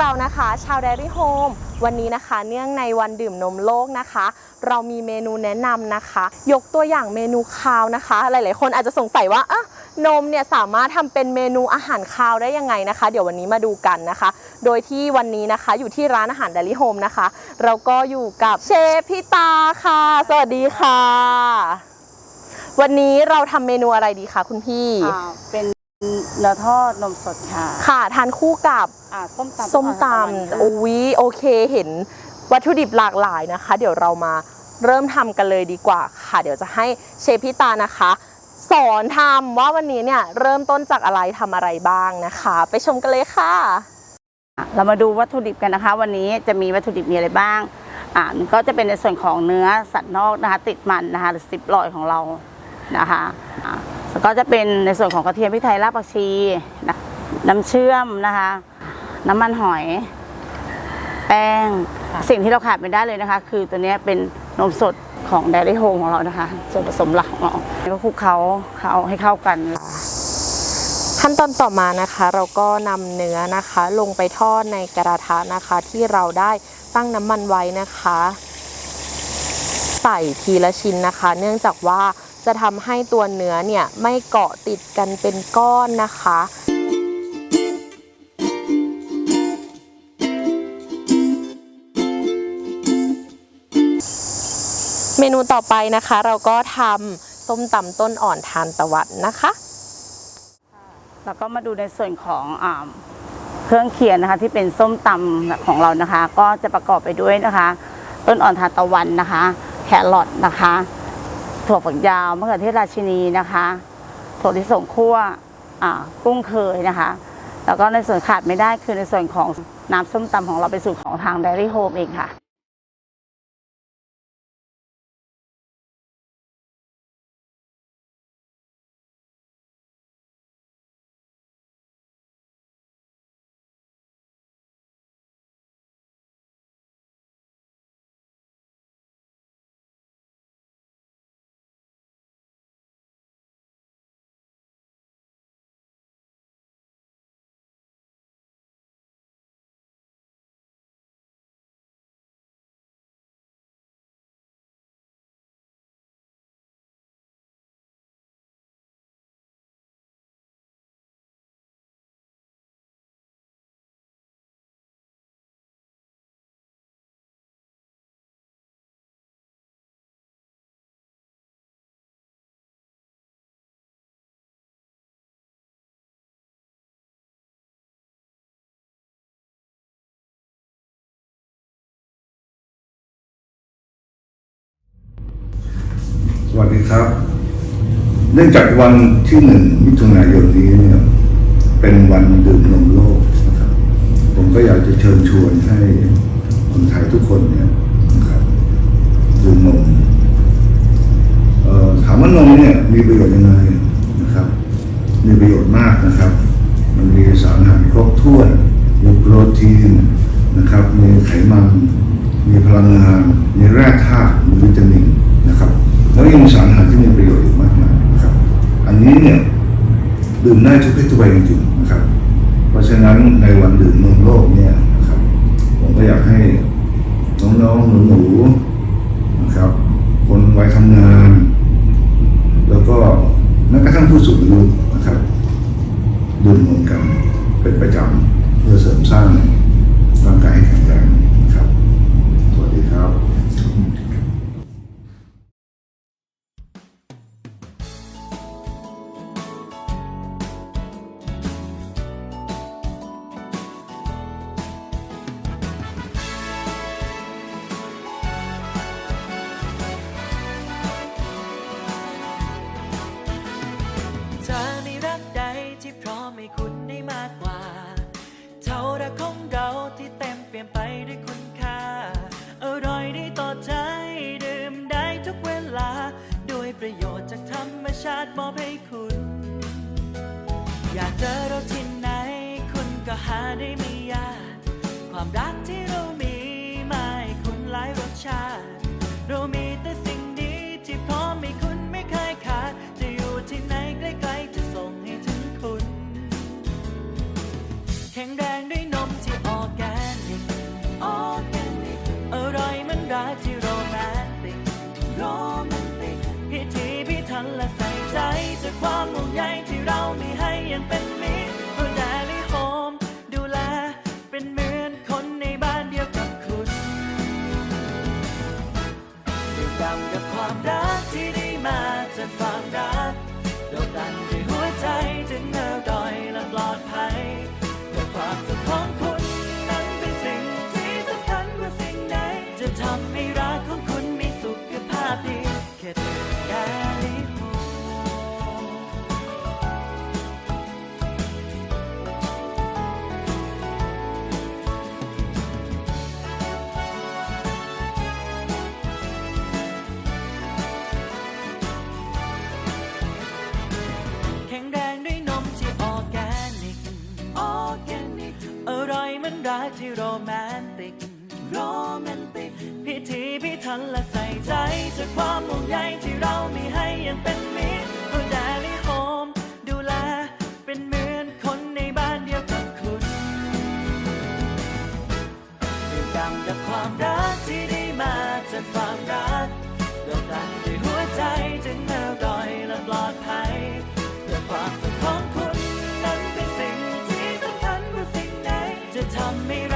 เรานะคะ ชาว Dairy Home วันนี้นะคะ เนื่องในวันดื่มนมโลกนะคะ เรามีเมนูแนะนำนะคะ ยกตัวอย่างเมนูคาวนะคะ หลายๆ คนอาจจะสงสัยว่าอะนมเนี่ยสามารถทำเป็นเมนูอาหารคาวได้ยังไงนะคะ เดี๋ยววันนี้มาดูกันนะคะ โดยที่วันนี้นะคะอยู่ที่ร้านอาหาร Dairy Home นะคะ เราก็อยู่กับเชฟพี่ตาค่ะ สวัสดีค่ะ วันนี้เราทำเมนูอะไรดีคะคุณพี่ อ่าเป็น เนื้อทอดนมสดค่ะค่ะทานคู่กับอ่าส้มตำส้มตอ่าำโอ้ยโอเคเห็นวัตถุดิบหลากหลายนะคะ เดี๋ยวเรามาเริ่มทำกันเลยดีกว่าค่ะ เดี๋ยวจะให้เชฟพี่ตานะคะ สอนทำว่าวันนี้เนี่ยเริ่มต้นจากอะไรทำอะไรบ้างนะคะ ไปชมกันเลยค่ะ เรามาดูวัตถุดิบกันนะคะ วันนี้จะมีวัตถุดิบมีอะไรบ้างอ่าก็จะเป็นในส่วนของเนื้อสัตว์นอกนะคะ ติดมันนะคะหรือซิปลอยของเรานะคะอ่าแล้ว ก็จะเป็นในส่วนของกระเทียมพริกไทยรากผักชีนะน้ำเชื่อมนะคะ น้ำมันหอย แป้ง สิ่งที่เราขาดไม่ได้เลยนะคะ คือตัวเนี้ยเป็นนมสดของ Dairy Home ของเรานะคะ ส่วนผสมหลักของเราแล้วก็คลุกเคล้าเข้าให้เข้ากัน ขั้นตอนต่อมานะคะ เราก็นำเนื้อนะคะ ลงไปทอดในกระทะนะคะ ที่เราได้ตั้งน้ำมันไว้นะคะ ใส่ทีละชิ้นนะคะ เนื่องจากว่า จะทำให้ตัวเนื้อเนี่ยไม่เกาะติดกันเป็นก้อนนะคะเมนูต่อไปนะคะ เราก็ทำส้มตำต้นอ่อนทานตะวันนะคะ แล้วก็มาดูในส่วนของอเครื่องเคียงนะคะ ที่เป็นส้มตำของเรานะคะ ก็จะประกอบไปด้วยนะคะ ต้นอ่อนทานตะวันนะคะ แครอทนะคะ ถั่วฝักยาวมะเขือเทศราชินีนะคะถั่วลิสงคั่วกุ้งเคยนะคะ แล้วก็ในส่วนขาดไม่ได้คือในส่วนของน้ำส้มตำของเราเป็นสูตรของทางเดลี่โฮมเองค่ะ วัสดีครับ เนื่องจากวันที่หนึ่งมิถุนายนนี้เนี่ยเป็นวันดื่มนมโลกนะครับ ผมก็อยากจะเชิญชวนให้คนไทยทุกคนเนี่ยนะครับดื่มนมเอ่อถามว่านมเนี่ยมีประโยชน์ยังไงนะครับ มีประโยชน์มากนะครับ มันมีสารอาหารครบถ้วนมีโปรตีนนะครับ มีไขมัน มีพลังงาน มีแร่ธาตุ มีวิตามินนะครับ แล้วยังมีสารอาหารที่มีประโยชน์อีกมากมายนะครับ อันนี้เนี่ยดื่มได้ทุกเพศทุกวัยจริงๆนะครับ เพราะฉะนั้นในวันดื่มนมโลกเนี่ยนะครับ ผมก็อยากให้น้องๆหนูๆนะครับ คนไวัยทำงาน แล้วก็แม้กระทั่งผู้สูงอายุนะครับดื่มนมกันเป็นประจำเพื่อเสริมสร้างร่างกายให้แข็งแรง ลี่ยนไปด้วยคุณค่า อร่อยได้ต่อใจ ดื่มได้ทุกเวลาด้วยประโยชน์จากธรรมชาติมอบให้คุณ อยากเจอเราที่ไหน คุณก็หาได้ไม่ยาก ความรักที่เรามีมาให้คุณหลายรสชาติ ความมู่ไยที่เรามีให้ยังเป็นมิตรเพราะ Daily Home ดูแลเป็นเหมือนคนในบ้านเดียวกับคุณดื่มด่ำกับความรักที่ได้มาจากความรักโดดดันด้วยหัวใจถึงแนวดอยและปลอดภัยเพื่ความสุขของคุณนั้นเป็นสิ่งที่สำคัญกว่าสิ่งใดจะทำให้ ที่โรแมนติก โรแมนติก พิธีพิถันและใส่ใจจากความห่วงใยที่เรามีให้ยังเป็น to